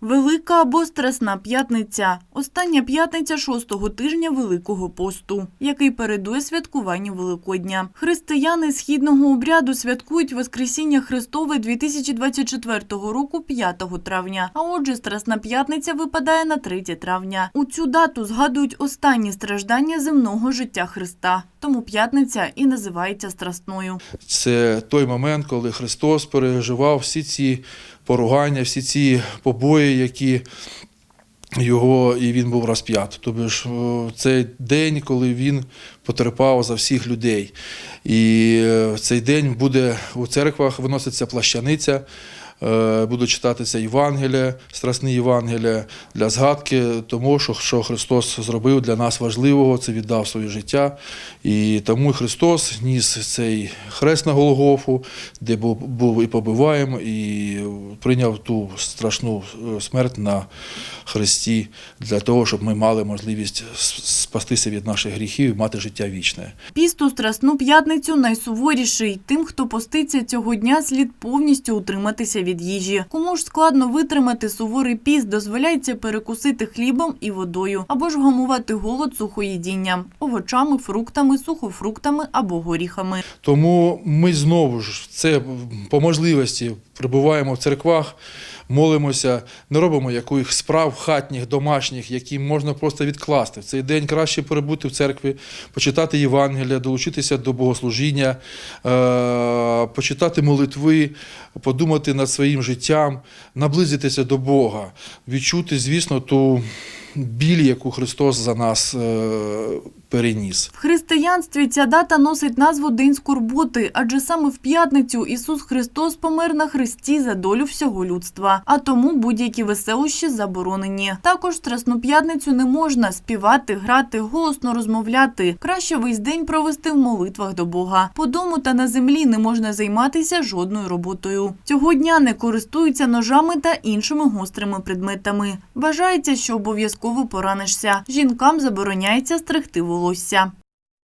Велика або Страсна п'ятниця остання п'ятниця шостого тижня Великого посту, який передує святкуванню Великодня. Християни східного обряду святкують Воскресіння Христове 2024 року 5 травня. А отже, Страсна п'ятниця випадає на 3 травня. У цю дату згадують останні страждання земного життя Христа. Тому п'ятниця і називається Страсною. Це той момент, коли Христос переживав всі ці поругання, всі ці побої, які його і він був розп'ят. Тобто ж о, цей день, коли він потерпав за всіх людей. І е, в цей день буде у церквах виноситься плащаниця. Е, Будуть читатися Євангелія, страсні Євангелія для згадки тому, що, що Христос зробив для нас важливого, це віддав своє життя. І тому Христос ніс цей хрест на Голгофу, де був, був і побиваєм, і прийняв ту страшну е, смерть на хресті для того, щоб ми мали можливість спастися від наших гріхів і мати життя вічне. Піст у Страсну п'ятницю найсуворіший. Тим, хто поститься цього дня, слід повністю утриматися від їжі. Кому ж складно витримати суворий піст, дозволяється перекусити хлібом і водою, або ж вгамувати голод сухоїдінням, овочами, фруктами, сухофруктами або горіхами. Тому ми знову ж це по можливості прибуваємо в церквах, молимося, не робимо якихось справ хатніх, домашніх, які можна просто відкласти. В цей день краще перебути в церкві, почитати Євангелія, долучитися до богослужіння, е, почитати молитви, подумати над своїм життям, наблизитися до Бога, відчути, звісно, ту біль, яку Христос за нас е, переніс. В християнстві ця дата носить назву День скорботи, адже саме в п'ятницю Ісус Христос помер на хресті за долю всього людства. А тому будь-які веселощі заборонені. Також в Страсну п'ятницю не можна співати, грати, голосно розмовляти. Краще весь день провести в молитвах до Бога. По дому та на землі не можна займатися жодною роботою. Цього дня не користуються ножами та іншими гострими предметами. Вважається, що обов'язково поранишся. Жінкам забороняється стригти волосся відбулося.